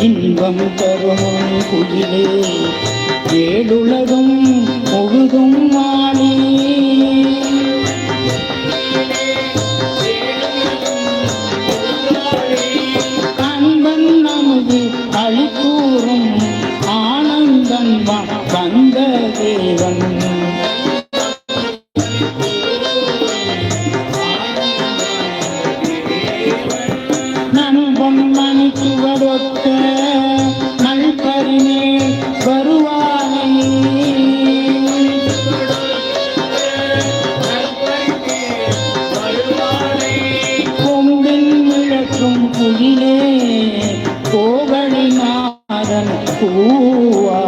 இன்பம் தரும் குயிலே ஏழுலகம் முழுதும் மாணி கண்பன் நமது அழிக்கூறும் ஆனந்தன் வந்த தேவன். நண்பன் மணி சுவரொத்த பூவணி மாதன் பூவா